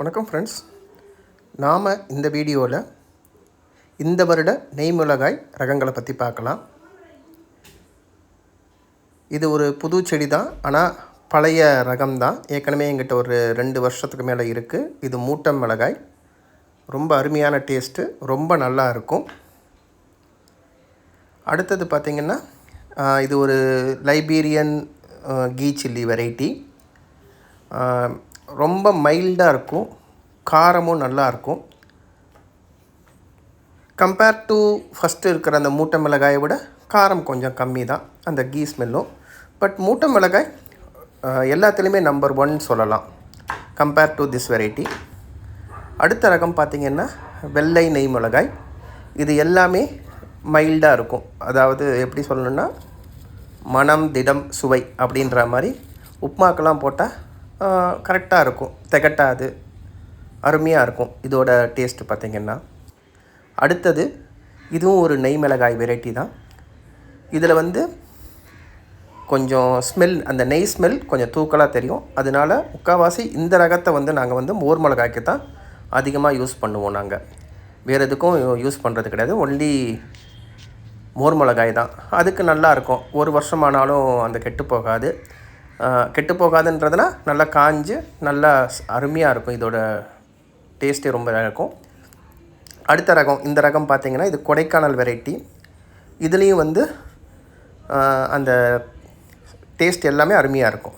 வணக்கம் ஃப்ரெண்ட்ஸ் நாம் இந்த வீடியோவில் இந்த வருட நெய் மிளகாய் ரகங்களை பற்றி பார்க்கலாம். இது ஒரு புது செடி தான் ஆனால் பழைய ரகம் தான் ஏற்கனவே எங்கிட்ட ஒரு ரெண்டு வருஷத்துக்கு மேலே இருக்குது இது மூட்டம் மிளகாய். ரொம்ப அருமையான டேஸ்ட்டு ரொம்ப நல்லா இருக்கும். அடுத்தது பார்த்திங்கன்னா இது ஒரு லைபீரியன் கீ சில்லி வெரைட்டி ரொம்ப மைல்டாக இருக்கும். காரமும் நல்லா இருக்கும். கம்பேர் டு ஃபஸ்ட்டு இருக்கிற அந்த மூட்டை மிளகாயை விட காரம் கொஞ்சம் கம்மி தான். அந்த கீ ஸ்மெல்லும். பட் மூட்டை மிளகாய் எல்லாத்துலேயுமே நம்பர் ஒன் சொல்லலாம். கம்பேர் டு திஸ் வெரைட்டி அடுத்த ரகம் பார்த்திங்கன்னா வெள்ளை நெய் மிளகாய். இது எல்லாமே மைல்டாக இருக்கும். அதாவது எப்படி சொல்லணும்னா மனம் திடம் சுவை அப்படின்ற மாதிரி உப்மாக்கெல்லாம் போட்டால் கரெக்டாக இருக்கும். திகட்டாது. அருமையாக இருக்கும். இதோட டேஸ்ட்டு பார்த்திங்கன்னா அடுத்தது இதுவும் ஒரு நெய் மிளகாய் வெரைட்டி தான். இதில் வந்து கொஞ்சம் ஸ்மெல் அந்த நெய் ஸ்மெல் கொஞ்சம் தூக்கலாக தெரியும். அதனால முக்கால்வாசி இந்த ரகத்தை வந்து நாங்கள் வந்து மோர் மிளகாய்க்கு தான் அதிகமாக யூஸ் பண்ணுவோம் நாங்கள் வேறு எதுக்கும் யூஸ் பண்ணுறது கிடையாது. ஒன்லி மோர் மிளகாய் தான். அதுக்கு நல்லாயிருக்கும் ஒரு வருஷமானாலும் அந்த கெட்டு போகாது. கெட்டு போகாதுன்றதுனா நல்லா காஞ்சு நல்லா அருமையாக இருக்கும். இதோட டேஸ்ட்டே ரொம்ப இருக்கும் அடுத்த ரகம் இந்த ரகம் பார்த்தீங்கன்னா இது கொடைக்கானல் வெரைட்டி. இதுலேயும் வந்து அந்த டேஸ்ட் எல்லாமே அருமையாக இருக்கும்.